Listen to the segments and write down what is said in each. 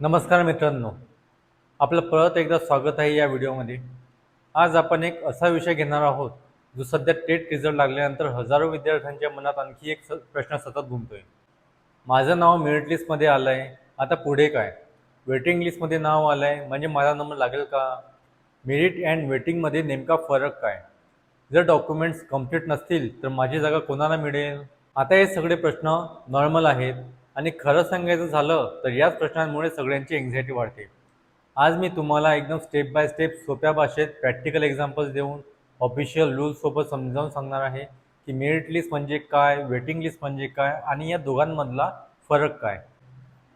नमस्कार मित्रांनो. आपलं परत एकदा स्वागत आहे या व्हिडिओमध्ये. आज आपण एक असा विषय घेणार आहोत जो सध्या टेट रिझल्ट लागल्यानंतर हजारो विद्यार्थ्यांच्या मनात आणखी एक स प्रश्न सतत घुमतोय. माझं नाव मेरिट लिस्टमध्ये आलं आहे आता पुढे काय? वेटिंग लिस्टमध्ये नाव आलं आहे म्हणजे माझा नंबर लागेल का? मेरिट अँड वेटिंगमध्ये नेमका फरक काय? जर डॉक्युमेंट्स कंप्लीट नसतील तर माझी जागा कोणाला मिळेल? आता हे सगळे प्रश्न नॉर्मल आहेत. आणि खरं सांगायचं झालं तर याच प्रश्नांमुळे सगळ्यांची एन्झायटी वाढते. आज मी तुम्हाला एकदम स्टेप बाय स्टेप सोप्या भाषेत प्रॅक्टिकल एक्झाम्पल्स देऊन ऑफिशियल रूल्ससोबत समजावून सांगणार आहे की मेरिट लिस्ट म्हणजे काय वेटिंग लिस्ट म्हणजे काय आणि या दोघांमधला फरक काय.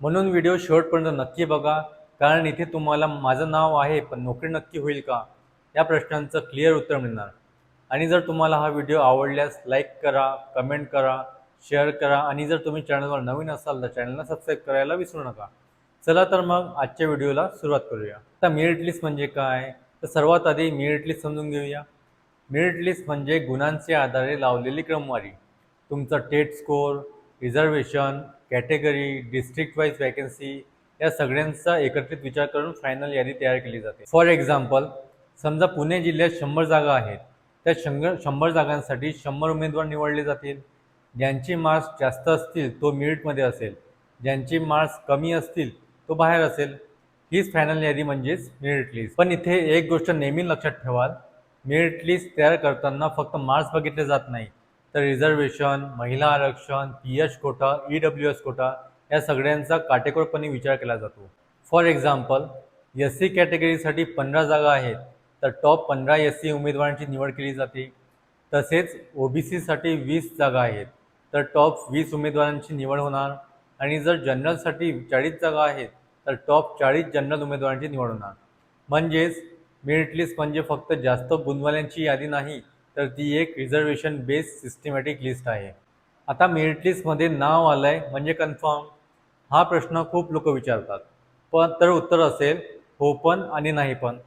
म्हणून व्हिडिओ शेवटपर्यंत नक्की बघा कारण इथे तुम्हाला माझं नाव आहे पण नोकरी नक्की होईल का? या प्रश्नांचं क्लिअर उत्तर मिळणार. आणि जर तुम्हाला हा व्हिडिओ आवडल्यास लाईक करा कमेंट करा शेअर करा. आणि जर तुम्ही चॅनलवर नवीन असाल तर चॅनलला सबस्क्राईब करायला विसरू नका. चला तर मग आजच्या व्हिडिओला सुरुवात करूया. आता मेरिट लिस्ट म्हणजे काय? तर सर्वात आधी मेरिट लिस्ट समजून घेऊया. मेरिट लिस्ट म्हणजे गुणांचे आधारे लावलेली क्रमवारी. तुमचा TET score reservation category district wise vacancy या सगळ्यांचा एकत्रित विचार करून फायनल यादी तयार केली जाते. फॉर एक्झाम्पल समजा पुणे जिल्ह्यात शंभर जागा आहेत. त्या शंभर शंभर जागांसाठी शंभर उमेदवार निवडले जातील. ज्यांची मार्क्स जास्त असतील तो मेरिटमध्ये असेल. ज्यांची मार्क्स कमी असतील तो बाहेर असेल. हीच फायनल यादी म्हणजेच मेरिट लिस्ट पण इथे एक गोष्ट नेहमी लक्षात ठेवाल. मेरिट लिस्ट तयार करताना फक्त मार्क्स बघितले जात नाही. तर रिझर्वेशन महिला आरक्षण P H quota E W S quota या सगळ्यांचा काटेकोरपणे विचार केला जातो. फॉर एक्झाम्पल एस सी कॅटेगरीसाठी पंधरा जागा आहेत. तर टॉप पंधरा एस सी उमेदवारांची निवड केली जाते. तसेच ओ बी सीसाठी वीस जागा आहेत. तर टॉप वीस उमेदवारांची निवड होणार. आणि जर जनरलसाठी चाळीस जागा आहेत तर टॉप चाळीस जनरल उमेदवारांची निवड होणार. म्हणजेच मेरिट लिस्ट म्हणजे फक्त जास्त गुणवाल्यांची यादी नाही तर ती एक रिझर्वेशन बेस्ड सिस्टमॅटिक लिस्ट आहे. आता मेरिट लिस्टमध्ये नाव आलं आहे म्हणजे कन्फर्म हा प्रश्न खूप लोक विचारतात. पण तर उत्तर असेल हो पण आणि नाही पण.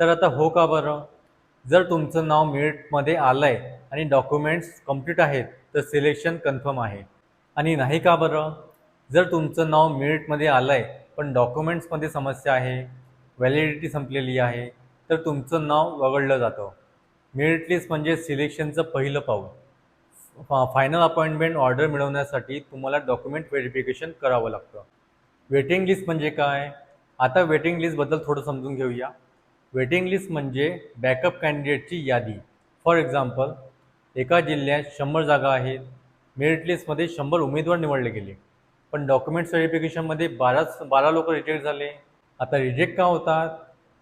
तर आता हो का बरं? जर तुमचं नाव मेरिटमध्ये आलं आहे आणि डॉक्युमेंट्स कंप्लीट आहेत तर सिलेक्शन कन्फर्म आहे. आणि नाही का बरं? जर तुमचं नाव मेरिटमध्ये आलं आहे पण डॉक्युमेंट्समध्ये समस्या आहे व्हॅलिडिटी संपलेली आहे तर तुमचं नाव वगळलं जातं. मेरिट लिस्ट म्हणजे सिलेक्शनचं पहिलं पाऊल. फायनल अपॉइंटमेंट ऑर्डर मिळवण्यासाठी तुम्हाला डॉक्युमेंट व्हेरिफिकेशन करावं लागतं. वेटिंग लिस्ट म्हणजे काय? आता वेटिंग लिस्टबद्दल थोडं समजून घेऊया. वेटिंग लिस्ट म्हणजे बॅकअप कॅन्डिडेटची यादी. फॉर एक्झाम्पल एका जिल्ह्यात शंभर जागा आहेत. मेरिट लिस्टमध्ये शंभर उमेदवार निवडले गेले. पण डॉक्युमेंट्स व्हेरिफिकेशनमध्ये बाराच बारा लोक रिजेक्ट झाले. आता रिजेक्ट का होतात?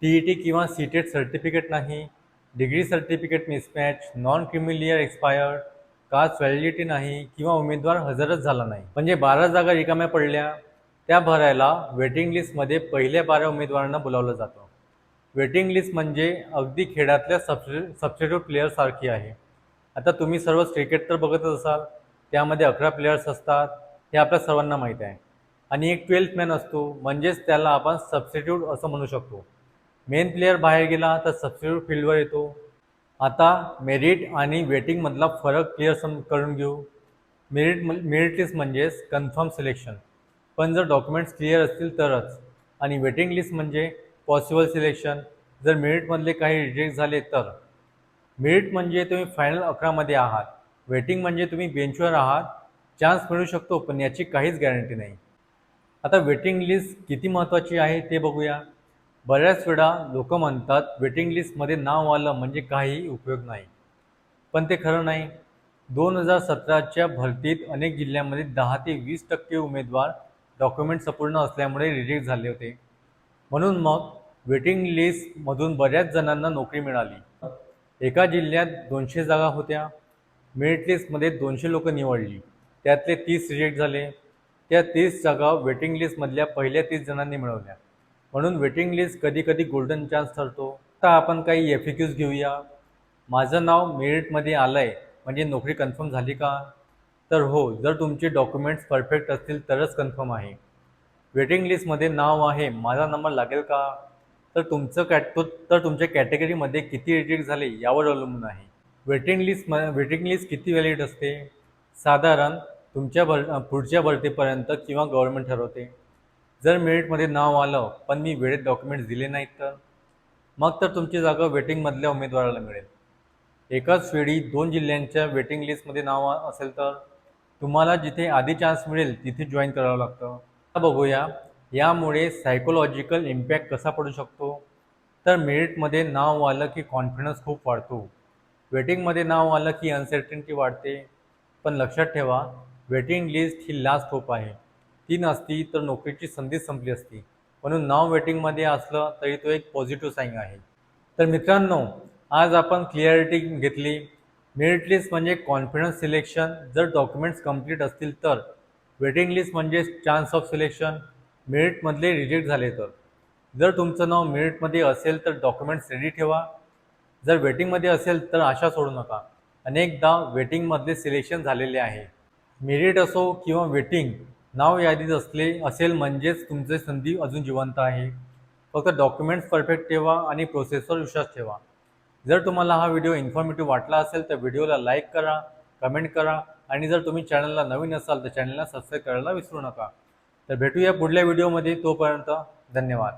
टी ई टी किंवा सी टेट सर्टिफिकेट नाही. Degree certificate mismatch non creamy layer expired caste validity नाही किंवा उमेदवार हजरच झाला नाही. म्हणजे बारा जागा रिकाम्या पडल्या. त्या भरायला वेटिंग लिस्टमध्ये पहिल्या बारा उमेदवारांना बोलावलं जातं. वेटिंग लिस्ट म्हणजे अगदी खेळातल्या सबस्टि सबस्टिट्यूट प्लेयरसारखी आहे. आता तुम्ही सर्व क्रिकेट तर बघतच असाल त्यामध्ये अकरा प्लेयर्स असतात हे आपल्या सर्वांना माहीत आहे. आणि एक ट्वेल्थ मॅन असतो म्हणजेच त्याला आपण सबस्टिट्यूट असं म्हणू शकतो. मेन प्लेयर बाहेर गेला तर सबस्टिट्यूट फील्डवर येतो. आता मेरिट आणि वेटिंगमधला फरक क्लिअर सम करून घेऊ. मेरिट मेरिट लिस्ट म्हणजेच कन्फर्म सिलेक्शन पण जर डॉक्युमेंट्स क्लिअर असतील तरच. आणि वेटिंग लिस्ट म्हणजे पॉसिबल सिलेक्शन जर मेरिटमधले काही रिजेक्ट झाले तर. मेरिट म्हणजे तुम्ही फायनल अकरामध्ये आहात. वेटिंग म्हणजे तुम्ही बेंचवर आहात. चान्स मिळू शकतो पण याची काहीच गॅरंटी नाही. आता वेटिंग लिस्ट किती महत्त्वाची आहे ते बघूया. बऱ्याच वेळा लोक म्हणतात वेटिंग लिस्टमध्ये नाव आलं म्हणजे काहीही उपयोग नाही. पण ते खरं नाही. दोन हजार सतराच्या भरतीत अनेक जिल्ह्यांमध्ये दहा ते वीस टक्के उमेदवार डॉक्युमेंट संपूर्ण असल्यामुळे रिजेक्ट झाले होते. म्हणून मग वेटिंग लिस्टमधून बऱ्याच जणांना नोकरी मिळाली. एका जिल्ह्यात दोनशे जागा होत्या. मेरिट लिस्टमध्ये दोनशे लोक निवडली. त्यातले तीस रिजेक्ट झाले. त्या तीस जागा वेटिंग लिस्टमधल्या पहिल्या तीस जणांनी मिळवल्या. म्हणून वेटिंग लिस्ट कधी कधी गोल्डन चान्स ठरतो. आता आपण काही एफ क्यूज घेऊया. माझं नाव मेरिटमध्ये आलं आहे म्हणजे नोकरी कन्फर्म झाली का? तर हो जर तुमचे डॉक्युमेंट्स परफेक्ट असतील तरच कन्फर्म आहे. वेटिंग लिस्टमध्ये नाव आहे. माझा नंबर लागेल का? तर तुमचं कॅट तर तुमच्या कॅटेगरीमध्ये किती रिजेक्ट झाले यावर अवलंबून आहे. वेटिंग लिस्ट म वेटिंग लिस्ट किती व्हॅलिड असते? साधारण तुमच्या भर पुढच्या भरतीपर्यंत किंवा गव्हर्नमेंट ठरवते. जर मेरिटमध्ये नाव आलं पण मी वेळेत डॉक्युमेंट्स दिले नाहीत तर? मग तर तुमची जागा वेटिंगमधल्या उमेदवाराला मिळेल. एकाच वेळी दोन जिल्ह्यांच्या वेटिंग लिस्टमध्ये नाव असेल तर? तुम्हाला जिथे आधी चान्स मिळेल तिथे जॉईन करावं लागतं. आता बघूया. यामुळे सायकोलॉजिकल इम्पॅक्ट कसा पडू शकतो? तर मेरिटमध्ये नाव आलं की कॉन्फिडन्स खूप वाढतो. वेटिंगमध्ये नाव आलं की अनसर्टनिटी वाढते. पण लक्षात ठेवा वेटिंग लिस्ट ही लास्ट होप आहे. ती नसती तर नोकरीची संधीच संपली असती. म्हणून नाव वेटिंगमध्ये असलं तरी तो एक पॉझिटिव्ह साईन आहे. तर मित्रांनो आज आपण क्लिअरिटी घेतली. मेरिट लिस्ट म्हणजे कॉन्फिडन्स सिलेक्शन जर डॉक्युमेंट्स कंप्लीट असतील तर वेटिंग लिस्ट म्हणजे चान्स ऑफ सिलेक्शन मेरिटमधले रिजेक्ट झाले तर. जर तुमचं नाव मेरिटमध्ये असेल तर डॉक्युमेंट्स रेडी ठेवा. जर वेटिंगमध्ये असेल तर आशा सोडू नका. अनेकदा वेटिंगमधले सिलेक्शन झालेले आहे. मेरिट असो किंवा वेटिंग नाव यादीत असले असेल म्हणजेच तुमचे संधी अजून जिवंत आहे. फक्त डॉक्युमेंट्स परफेक्ट ठेवा आणि प्रोसेसवर विश्वास ठेवा. जर तुम्हाला हा व्हिडिओ इन्फॉर्मेटिव्ह वाटला असेल तर व्हिडिओला लाईक करा कमेंट करा आणि जर तुम्ही चॅनलला नवीन असाल तर चॅनलला सबस्क्राईब करायला विसरू नका. तर भेटूया पुढल्या व्हिडिओमध्ये तोपर्यंत धन्यवाद.